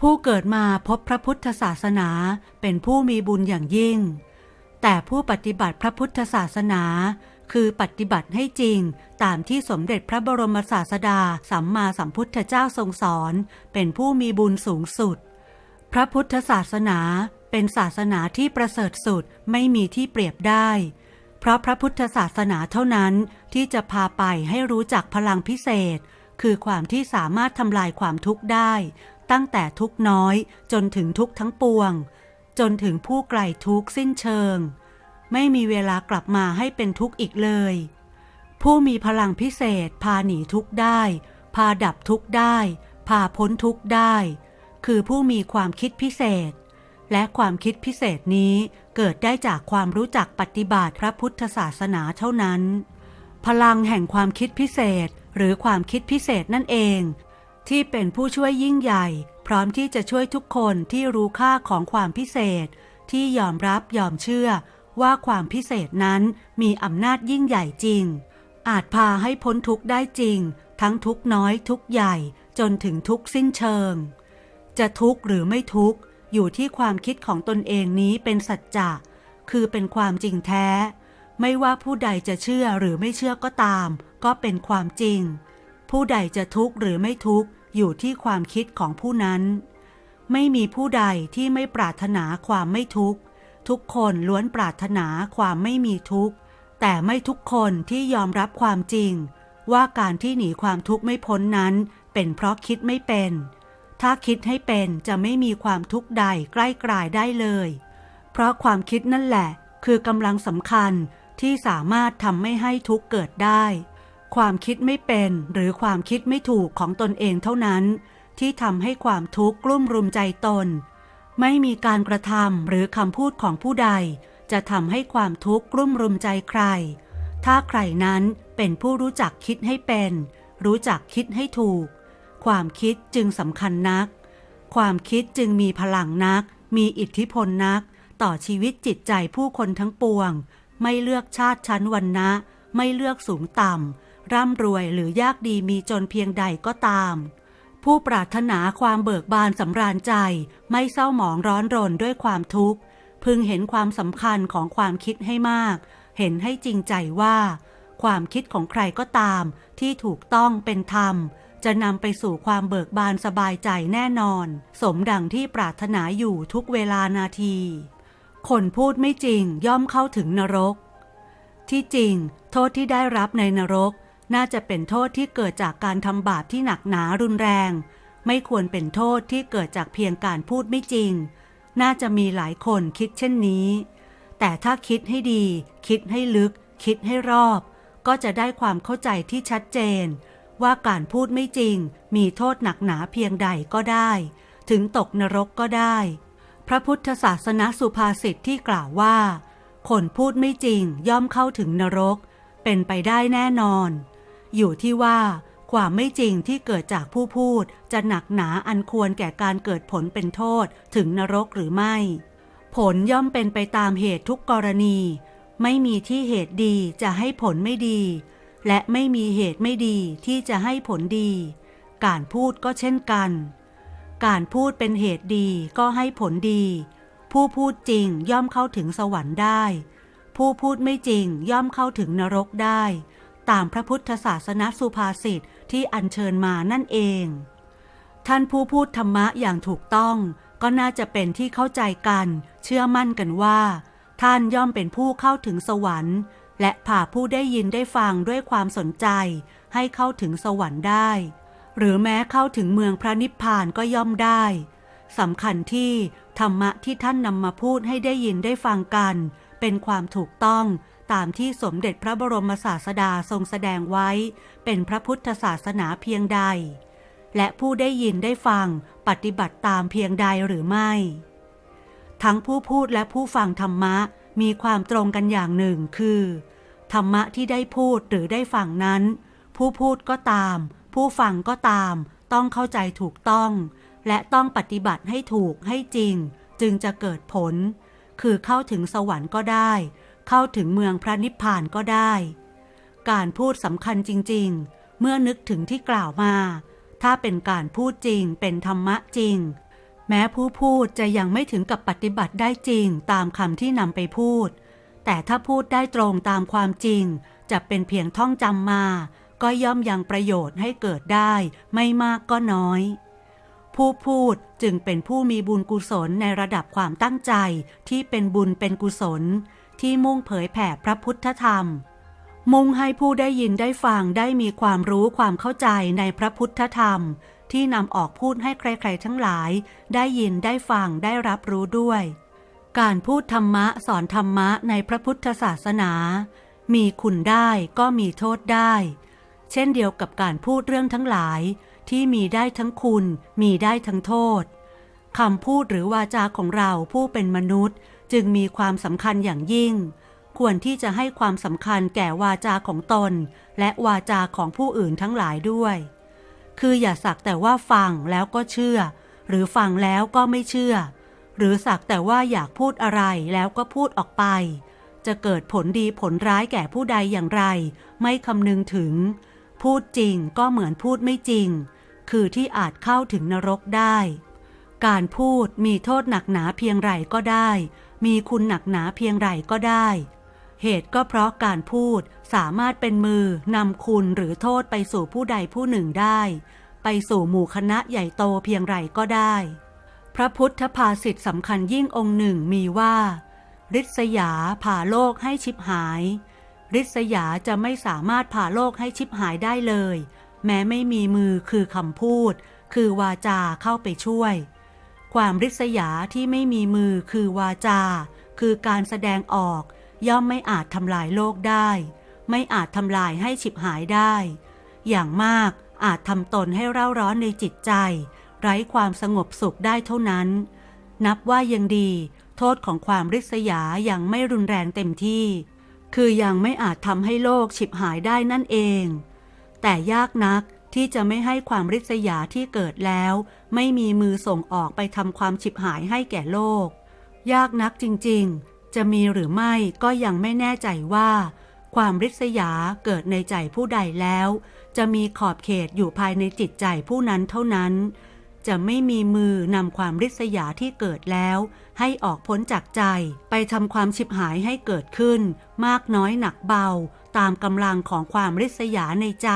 ผู้เกิดมาพบพระพุทธศาสนาเป็นผู้มีบุญอย่างยิ่ง แต่ผู้ปฏิบัติพระพุทธศาสนา คือปฏิบัติให้จริงตามที่สมเด็จพระบรมศาสดาสัมมาสัมพุทธเจ้าทรงสอน เป็นผู้มีบุญสูงสุด พระพุทธศาสนาเป็นศาสนาที่ประเสริฐสุดไม่มีที่เปรียบได้ เพราะพระพุทธศาสนาเท่านั้นที่จะพาไปให้รู้จักพลังพิเศษ คือความที่สามารถทำลายความทุกข์ได้ ตั้งแต่ทุกน้อยจนถึงทุกทั้งปวง จนถึงผู้ไกลทุกสิ้นเชิง ไม่มีเวลากลับมาให้เป็นทุกข์อีกเลย ผู้มีพลังพิเศษพาหนีทุกข์ได้ พาดับทุกข์ได้ พาพ้นทุกข์ได้ คือผู้มีความคิดพิเศษ และความคิดพิเศษนี้เกิดได้จากความรู้จักปฏิบัติพระพุทธศาสนาเท่านั้น พลังแห่งความคิดพิเศษหรือความคิดพิเศษนั่นเอง ที่เป็นผู้ช่วยยิ่งใหญ่ พร้อมที่จะช่วยทุกคนที่รู้ค่าของความพิเศษ ที่ยอมรับยอมเชื่อ ว่าความพิเศษนั้นมีอำนาจยิ่งใหญ่จริง อาจพาให้พ้นทุกข์ได้จริง ทั้งทุกน้อยทุกใหญ่จนถึงทุกสิ้นเชิง จะทุกข์หรือไม่ทุกข์อยู่ที่ความคิดของตนเองนี้เป็นสัจจะคือเป็นความจริงแท้ ไม่ว่าผู้ใดจะเชื่อหรือไม่เชื่อก็ตาม ก็เป็นความจริง ผู้ใดจะทุกข์หรือไม่ทุกข์อยู่ที่ความคิดของผู้นั้น ไม่มีผู้ใดที่ไม่ปรารถนาความไม่ทุกข์ ทุกคนล้วนปรารถนาความไม่มีทุกข์ แต่ไม่ทุกคนที่ยอมรับความจริง ว่าการที่หนีความทุกข์ไม่พ้นนั้น เป็นเพราะคิดไม่เป็น ถ้าคิดให้เป็นจะไม่มีความทุกข์ใดใกล้กลายได้เลย เพราะความคิดนั่นแหละ คือกำลังสำคัญที่สามารถทำไม่ให้ทุกข์เกิดได้ ความคิดไม่เป็นหรือความคิดไม่ถูกของตนเองเท่านั้น ที่ทำให้ความทุกข์กลุ่มรุมใจตน ไม่มีการกระทำหรือคำพูดของผู้ใด จะทำให้ความทุกข์กลุ่มรุมใจใคร ถ้าใครนั้นเป็นผู้รู้จักคิดให้เป็น รู้จักคิดให้ถูก ความคิดจึงสำคัญนัก ความคิดจึงมีพลังนัก มีอิทธิพลนัก ต่อชีวิตจิตใจผู้คนทั้งปวง ไม่เลือกชาติชั้นวรรณะ ไม่เลือกสูงต่ำ ร่ำรวยหรือยากดีมีจนเพียงใดก็ตาม ผู้ปรารถนาความเบิกบานสำราญใจไม่เศร้าหมองร้อนรนด้วยความทุกข์ พึงเห็นความสำคัญของความคิดให้มาก เห็นให้จริงใจว่า ความคิดของใครก็ตาม ที่ถูกต้องเป็นธรรม จะนำไปสู่ความเบิกบานสบายใจแน่นอน สมดังที่ปรารถนาอยู่ทุกเวลานาที คนพูดไม่จริงย่อมเข้าถึงนรกที่จริง โทษที่ได้รับในนรก น่าจะเป็นโทษที่เกิดจากการทำบาปที่หนักหนารุนแรง ไม่ควรเป็นโทษที่เกิดจากเพียงการพูดไม่จริง น่าจะมีหลายคนคิดเช่นนี้ แต่ถ้าคิดให้ดี คิดให้ลึก คิดให้รอบ ก็จะได้ความเข้าใจที่ชัดเจน ว่าการพูดไม่จริง มีโทษหนักหนาเพียงใดก็ได้ ถึงตกนรกก็ได้ พระพุทธศาสนาสุภาษิตที่กล่าวว่า คนพูดไม่จริงย่อมเข้าถึงนรก เป็นไปได้แน่นอน อยู่ที่ว่าความไม่จริงที่เกิดจากผู้พูดจะหนักหนาอันควรแก่การเกิดผลเป็นโทษถึงนรกหรือไม่ ผลย่อมเป็นไปตามเหตุทุกกรณี ไม่มีที่เหตุดีจะให้ผลไม่ดี และไม่มีเหตุไม่ดีที่จะให้ผลดี การพูดก็เช่นกัน การพูดเป็นเหตุดีก็ให้ผลดี ผู้พูดจริงย่อมเข้าถึงสวรรค์ได้ ผู้พูดไม่จริงย่อมเข้าถึงนรกได้ ตามพระพุทธศาสนสุภาษิตที่อัญเชิญมานั่นเอง ท่านผู้พูดธรรมะอย่างถูกต้อง ก็น่าจะเป็นที่เข้าใจกัน เชื่อมั่นกันว่า ท่านย่อมเป็นผู้เข้าถึงสวรรค์ และพาผู้ได้ยินได้ฟังด้วยความสนใจ ให้เข้าถึงสวรรค์ได้ หรือแม้เข้าถึงเมืองพระนิพพานก็ย่อมได้สำคัญที่ธรรมะที่ท่านนำมาพูดให้ได้ยินได้ฟังกัน เป็นความถูกต้อง ตามที่สมเด็จพระบรมศาสดาทรงแสดงไว้ เป็นพระพุทธศาสนาเพียงใด และผู้ได้ยินได้ฟังปฏิบัติตามเพียงใดหรือไม่ ทั้งผู้พูดและผู้ฟังธรรมะมีความตรงกันอย่างหนึ่งคือ ธรรมะที่ได้พูดหรือได้ฟังนั้น ผู้พูดก็ตาม ผู้ฟังก็ตาม ต้องเข้าใจถูกต้อง และต้องปฏิบัติให้ถูกให้จริง จึงจะเกิดผล คือเข้าถึงสวรรค์ก็ได้ เข้าถึงเมืองพระนิพพานก็ได้ การพูดสำคัญจริง ๆ เมื่อนึกถึงที่กล่าวมา ถ้าเป็นการพูดจริงเป็นธรรมะจริง แม้ผู้พูดจะยังไม่ถึงกับปฏิบัติได้จริงตามคำที่นำไปพูด แต่ถ้าพูดได้ตรงตามความจริง จะเป็นเพียงท่องจำมา ก็ย่อมยังประโยชน์ให้เกิดได้ไม่มากก็น้อยผู้พูดจึงเป็นผู้มีบุญกุศลในระดับความตั้งใจที่เป็นบุญเป็นกุศล ที่มุ่งเผยแผ่พระพุทธธรรม มุ่งให้ผู้ได้ยินได้ฟังได้มีความรู้ความเข้าใจในพระพุทธธรรม ที่นำออกพูดให้ใครๆ ทั้งหลาย ได้ยินได้ฟังได้รับรู้ด้วย การพูดธรรมะสอนธรรมะในพระพุทธศาสนา มีคุณได้ก็มีโทษได้ เช่นเดียวกับการพูดเรื่องทั้งหลาย ที่มีได้ทั้งคุณ มีได้ทั้งโทษคำพูดหรือวาจาของเราผู้เป็นมนุษย์ จึงมีความสำคัญอย่างยิ่ง ควรที่จะให้ความสำคัญแก่วาจาของตน และวาจาของผู้อื่นทั้งหลายด้วย คืออย่าสักแต่ว่าฟังแล้วก็เชื่อ หรือฟังแล้วก็ไม่เชื่อ หรือสักแต่ว่าอยากพูดอะไรแล้วก็พูดออกไป จะเกิดผลดีผลร้ายแก่ผู้ใดอย่างไร ไม่คำนึงถึง พูดจริงก็เหมือนพูดไม่จริง คือที่อาจเข้าถึงนรกได้การพูดมีโทษหนักหนาเพียงไรก็ได้ มีคุณหนักหนาเพียงไรก็ได้ เหตุก็เพราะการพูดสามารถเป็นมือนำคุณหรือโทษไปสู่ผู้ใดผู้หนึ่งได้ ไปสู่หมู่คณะใหญ่โตเพียงไรก็ได้ พระพุทธภาษิตสำคัญยิ่งองค์หนึ่งมีว่าริษยาผ่าโลกให้ชิบหายริษยาจะไม่สามารถผ่าโลกให้ชิบหายได้เลย แม้ไม่มีมือคือคำพูด คือวาจาเข้าไปช่วย ความริษยาที่ไม่มีมือคือวาจา คือการแสดงออก ย่อมไม่อาจทำลายโลกได้ ไม่อาจทำลายให้ฉิบหายได้ อย่างมากอาจทำตนให้เร่าร้อนในจิตใจ ไร้ความสงบสุขได้เท่านั้น นับว่ายังดี โทษของความริษยายังไม่รุนแรงเต็มที่ คือยังไม่อาจทำให้โลกฉิบหายได้นั่นเอง แต่ยากนัก ที่จะไม่ให้ความริษยาที่เกิดแล้ว ไม่มีมือส่งออกไปทำความฉิบหายให้แก่โลก ยากนักจริงๆ จะมีหรือไม่ก็ยังไม่แน่ใจว่า ความริษยาเกิดในใจผู้ใดแล้ว จะมีขอบเขตอยู่ภายในจิตใจผู้นั้นเท่านั้น จะไม่มีมือนำความริษยาที่เกิดแล้ว ให้ออกพ้นจากใจไปทำความฉิบหายให้เกิดขึ้น มากน้อยหนักเบา ตามกำลังของความริษยาในใจ